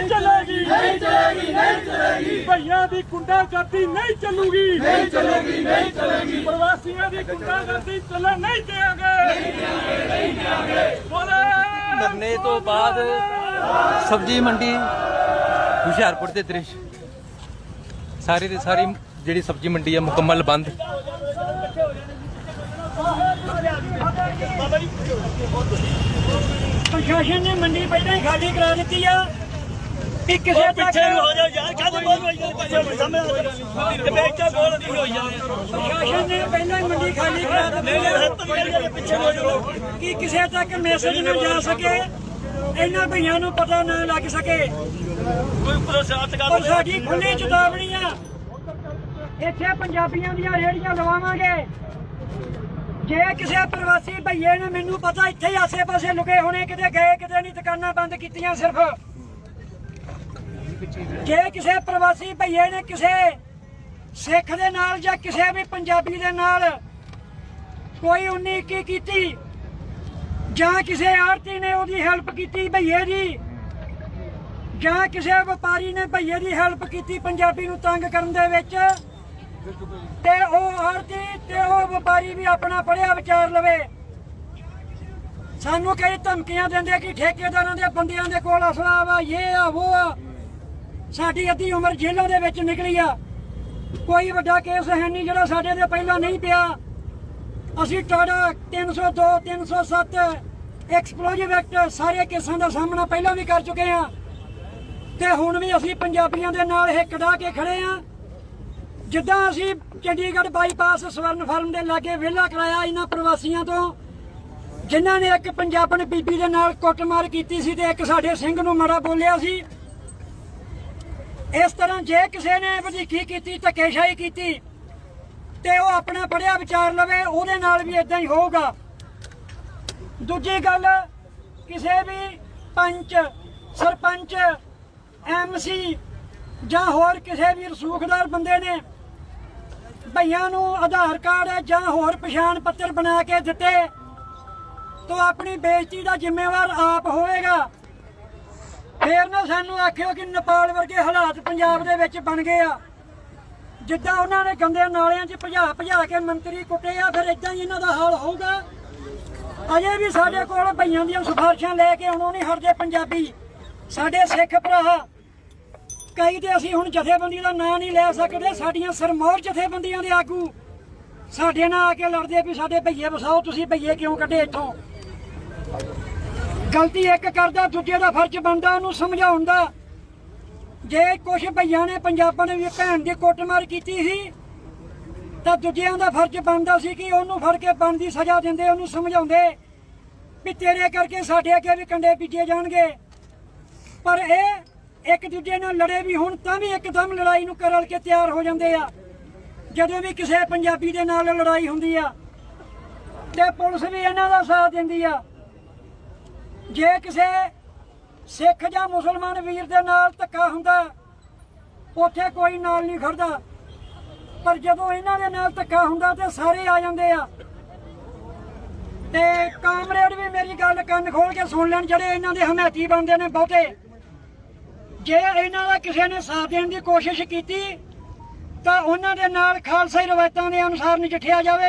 ਨਹੀਂ ਚੱਲੇਗੀ। ਨਹੀਂ ਚੱਲੇਗੀ ਨਹੀਂ ਚੱਲੇਗੀ। ਭਈਆਂ ਦੀ ਗੁੰਡਾਗਰਦੀ ਨਹੀਂ ਚੱਲੂਗੀ। ਨਹੀਂ ਚੱਲੇਗੀ ਨਹੀਂ ਚੱਲੇਗੀ। ਪ੍ਰਵਾਸੀਆਂ ਦੀ ਗੁੰਡਾਗਰਦੀ ਚੱਲਣ ਨਹੀਂ ਦੇਵਾਂਗੇ। ਨਹੀਂ ਦੇਵਾਂਗੇ ਨਹੀਂ ਦੇਵਾਂਗੇ। ਧਰਨੇ ਤੋਂ ਬਾਅਦ ਸਬਜ਼ੀ ਮੰਡੀ ਹੁਸ਼ਿਆਰਪੁਰ ਦੇ ਦ੍ਰਿਸ਼। ਸਾਰੀ ਦੀ ਸਾਰੀ ਜਿਹੜੀ ਸਬਜ਼ੀ ਮੰਡੀ ਹੈ ਮੁਕੰਮਲ ਬੰਦ। ਪ੍ਰਸ਼ਾਸਨ ਨੇ ਮੰਡੀ ਪਹਿਲਾਂ ਹੀ ਖਾਲੀ ਕਰਾ ਦਿੱਤੀ ਆ। ਕਿ ਕਿਸੇ ਪਿੱਛੇ ਨੂੰ ਹੋ ਜਾ ਯਾਰ ਕਾਹਦੇ ਬੋਲ ਹੋਈ ਜਾਂਦੇ ਸਾਹਮਣੇ ਤੇ ਬੈਠਾ ਬੋਲ ਨਹੀਂ ਹੋਈ ਜਾਂਦੇ ਪ੍ਰਸ਼ਾਸਨ ਨੇ ਪਹਿਲਾਂ ਹੀ ਮੰਡੀ ਖਾਲੀ ਕਰਾ ਦਿੱਤੀ ਪਿੱਛੇ ਹੋ ਜਾਓ। ਕਿ ਕਿਸੇ ਤੱਕ ਮੈਸੇਜ ਨਾ ਜਾ ਸਕੇ ਇਹਨਾਂ ਭਈਆਂ ਨੂੰ ਪਤਾ ਨਾ ਲੱਗ ਸਕੇ। ਕੋਈ ਪ੍ਰਸ਼ਾਸਨ ਕਰ ਸਾਡੀ ਖੁੱਲੀ ਚੇਤਾਵਨੀ ਆ ਇੱਥੇ ਪੰਜਾਬੀਆਂ ਦੀਆਂ ਰੇੜੀਆਂ ਲਵਾਵਾਂਗੇ। ਜੇ ਕਿਸੇ ਪ੍ਰਵਾਸੀ ਭਈਏ ਨੇ ਮੈਨੂੰ ਪਤਾ ਇੱਥੇ ਆਸੇ-ਪਾਸੇ ਲੁਕੇ ਹੋਣੇ ਕਿਤੇ ਗਏ ਕਿਤੇ ਨਹੀਂ ਦੁਕਾਨਾਂ ਬੰਦ ਕੀਤੀਆਂ ਸਿਰਫ। ਜੇ ਕਿਸੇ ਪ੍ਰਵਾਸੀ ਭਈਏ ਨੇ ਕਿਸੇ ਸਿੱਖ ਦੇ ਨਾਲ ਜਾਂ ਕਿਸੇ ਵੀ ਪੰਜਾਬੀ ਦੇ ਨਾਲ ਕੋਈ ਉਨੀ ਇੱਕੀ ਕੀਤੀ ਜਾਂ ਕਿਸੇ ਆੜਤੀ ਨੇ ਉਹਦੀ ਹੈਲਪ ਕੀਤੀ ਭਈਏ ਦੀ ਜਾਂ ਕਿਸੇ ਵਪਾਰੀ ਨੇ ਭਈਏ ਦੀ ਹੈਲਪ ਕੀਤੀ ਪੰਜਾਬੀ ਨੂੰ ਤੰਗ ਕਰਨ ਦੇ ਵਿੱਚ, ਤੇ ਉਹ ਆੜਤੀ ਤੇ ਉਹ ਵਪਾਰੀ ਵੀ ਆਪਣਾ ਪੜਿਆ ਵਿਚਾਰ ਲਵੇ। ਸਾਨੂੰ ਕਈ ਧਮਕੀਆਂ ਦਿੰਦੇ ਕਿ ਠੇਕੇਦਾਰਾਂ ਦੇ ਬੰਦਿਆਂ ਦੇ ਕੋਲ ਅਸਲਾ ਵਾ ਇਹ ਆ ਉਹ ਆ। ਸਾਡੀ ਅੱਧੀ ਉਮਰ ਜੇਲ੍ਹਾਂ ਦੇ ਵਿੱਚ ਨਿਕਲੀ ਆ। ਕੋਈ ਵੱਡਾ ਕੇਸ ਹੈ ਨਹੀਂ ਜਿਹੜਾ ਸਾਡੇ ਦੇ ਪਹਿਲਾਂ ਨਹੀਂ ਪਿਆ। ਅਸੀਂ ਟਾੜਾ 302 307 ਐਕਸਪਲੋਜਿਵ ਐਕਟ ਸਾਰੇ ਕੇਸਾਂ ਦਾ ਸਾਹਮਣਾ ਪਹਿਲਾਂ ਵੀ ਕਰ ਚੁੱਕੇ ਆ। ਤੇ ਹੁਣ ਵੀ ਅਸੀਂ ਪੰਜਾਬੀਆਂ ਦੇ ਨਾਲ ਇਹ ਕਢਾ ਕੇ ਖੜੇ ਆ। ਜਿੱਦਾਂ ਅਸੀਂ ਚੰਡੀਗੜ੍ਹ ਬਾਈਪਾਸ ਸਵਰਨ ਫਾਰਮ ਦੇ ਲਾਗੇ ਵਿਹਲਾ ਕਰਾਇਆ ਇਹਨਾਂ ਪ੍ਰਵਾਸੀਆਂ ਤੋਂ, ਜਿਨ੍ਹਾਂ ਨੇ ਇੱਕ ਪੰਜਾਬਣ ਬੀਬੀ ਦੇ ਨਾਲ ਕੁੱਟਮਾਰ ਕੀਤੀ ਸੀ ਤੇ ਇੱਕ ਸਾਡੇ ਸਿੰਘ ਨੂੰ ਮਾੜਾ ਬੋਲਿਆ ਸੀ। ਇਸ ਤਰ੍ਹਾਂ ਜੇ ਕਿਸੇ ਨੇ ਵਧੀਕੀ ਕੀਤੀ, ਧੱਕੇਸ਼ਾਹੀ ਕੀਤੀ, ਤੇ ਉਹ ਆਪਣਾ ਪੜਿਆ ਵਿਚਾਰ ਲਵੇ, ਉਹਦੇ ਨਾਲ ਵੀ ਇਦਾਂ ਹੀ ਹੋਊਗਾ। ਦੂਜੀ ਗੱਲ, ਕਿਸੇ ਵੀ ਪੰਚ, ਸਰਪੰਚ ਐਮਸੀ ਜਾਂ ਹੋਰ ਕਿਸੇ ਵੀ ਰਸੂਖਦਾਰ ਬੰਦੇ ਨੇ ਭਈਆਂ ਨੂੰ ਆਧਾਰ ਕਾਰਡ ਜਾਂ ਹੋਰ ਪਛਾਣ ਪੱਤਰ ਬਣਾ ਕੇ ਦਿੱਤੇ, ਤਾਂ ਆਪਣੀ ਬੇਇੱਜ਼ਤੀ ਦਾ ਜ਼ਿੰਮੇਵਾਰ ਆਪ ਹੋਵੇਗਾ। ਫੇਰ ਨਾ ਸਾਨੂੰ ਆਖਿਓ ਕਿ ਨੇਪਾਲ ਵਰਗੇ ਹਾਲਾਤ ਪੰਜਾਬ ਦੇ ਵਿੱਚ ਬਣ ਗਏ ਆ। ਜਿੱਦਾਂ ਉਹਨਾਂ ਨੇ ਗੰਦੇ ਨਾਲਿਆਂ 'ਚ ਭਜਾ ਭਜਾ ਕੇ ਮੰਤਰੀ ਕੁੱਟੇ ਆ, ਫਿਰ ਇਦਾਂ ਹੀ ਇਹਨਾਂ ਦਾ ਹਾਲ ਹੋਊਗਾ। ਅਜੇ ਵੀ ਸਾਡੇ ਕੋਲ ਭਈਆਂ ਦੀਆਂ ਸਿਫਾਰਸ਼ਾਂ ਲੈ ਕੇ ਆਉਣੋਂ ਨਹੀਂ ਹਟਦੇ ਪੰਜਾਬੀ। ਸਾਡੇ ਸਿੱਖ ਭਰਾ, ਕਈ ਤੇ ਅਸੀਂ ਹੁਣ ਜਥੇਬੰਦੀ ਦਾ ਨਾਂ ਨਹੀਂ ਲੈ ਸਕਦੇ, ਸਾਡੀਆਂ ਸਰਮੌਰ ਜਥੇਬੰਦੀਆਂ ਦੇ ਆਗੂ। ਸਾਡੇ ਨਾਲ ਆ ਕੇ ਲੜਦੇ ਵੀ ਸਾਡੇ ਭਈਏ ਵਸਾਓ, ਤੁਸੀਂ ਭਈਏ ਕਿਉਂ ਕੱਢੇ ਇੱਥੋਂ? ਗਲਤੀ ਇੱਕ ਕਰਦਾ, ਦੂਜੇ ਦਾ ਫਰਜ਼ ਬਣਦਾ, ਉਹਨੂੰ ਸਮਝਾਉਣ ਦਾ ਜੇ ਕੁਝ ਭਈਆਂ ਨੇ ਪੰਜਾਬਾਂ ਨੇ ਵੀ ਭੈਣ ਦੀ ਕੁੱਟਮਾਰ ਕੀਤੀ ਸੀ, ਤਾਂ ਦੂਜਿਆਂ ਦਾ ਫਰਜ਼ ਬਣਦਾ ਸੀ ਕਿ ਉਹਨੂੰ ਫੜ ਕੇ ਬਣਦੀ ਸਜ਼ਾ ਦਿੰਦੇ, ਉਹਨੂੰ ਸਮਝਾਉਂਦੇ ਵੀ ਤੇਰੇ ਕਰਕੇ ਸਾਡੇ ਅੱਗੇ ਵੀ ਕੰਡੇ ਬੀਜੇ ਜਾਣਗੇ। ਪਰ ਇਹ ਇੱਕ ਦੂਜੇ ਨਾਲ ਲੜੇ ਵੀ ਹੁਣ, ਤਾਂ ਵੀ ਇੱਕਦਮ ਲੜਾਈ ਨੂੰ ਕਰਲ ਕੇ ਤਿਆਰ ਹੋ ਜਾਂਦੇ ਆ। ਜਦੋਂ ਵੀ ਕਿਸੇ ਪੰਜਾਬੀ ਦੇ ਨਾਲ ਲੜਾਈ ਹੁੰਦੀ ਆ, ਤੇ ਪੁਲਿਸ ਵੀ ਇਹਨਾਂ ਦਾ ਸਾਥ ਦਿੰਦੀ ਆ। ਜੇ ਕਿਸੇ ਸਿੱਖ ਜਾਂ ਮੁਸਲਮਾਨ ਵੀਰ ਦੇ ਨਾਲ ਧੱਕਾ ਹੁੰਦਾ, ਉੱਥੇ ਕੋਈ ਨਾਲ ਨਹੀਂ ਖੜਦਾ। ਪਰ ਜਦੋਂ ਇਹਨਾਂ ਦੇ ਨਾਲ ਧੱਕਾ ਹੁੰਦਾ ਤੇ ਸਾਰੇ ਆ ਜਾਂਦੇ ਆ। ਤੇ ਕਾਮਰੇਡ ਵੀ ਮੇਰੀ ਗੱਲ ਕੰਨ ਖੋਲ ਕੇ ਸੁਣ ਲੈਣ, ਜਿਹੜੇ ਇਹਨਾਂ ਦੇ ਹਮਾਇਤੀ ਬਣਦੇ ਨੇ ਬਹੁਤੇ। ਜੇ ਇਹਨਾਂ ਦਾ ਕਿਸੇ ਨੇ ਸਾਥ ਦੇਣ ਦੀ ਕੋਸ਼ਿਸ਼ ਕੀਤੀ, ਤਾਂ ਉਹਨਾਂ ਦੇ ਨਾਲ ਖਾਲਸਾਈ ਰਵਾਇਤਾਂ ਦੇ ਅਨੁਸਾਰ ਨਜਿੱਠਿਆ ਜਾਵੇਗਾ।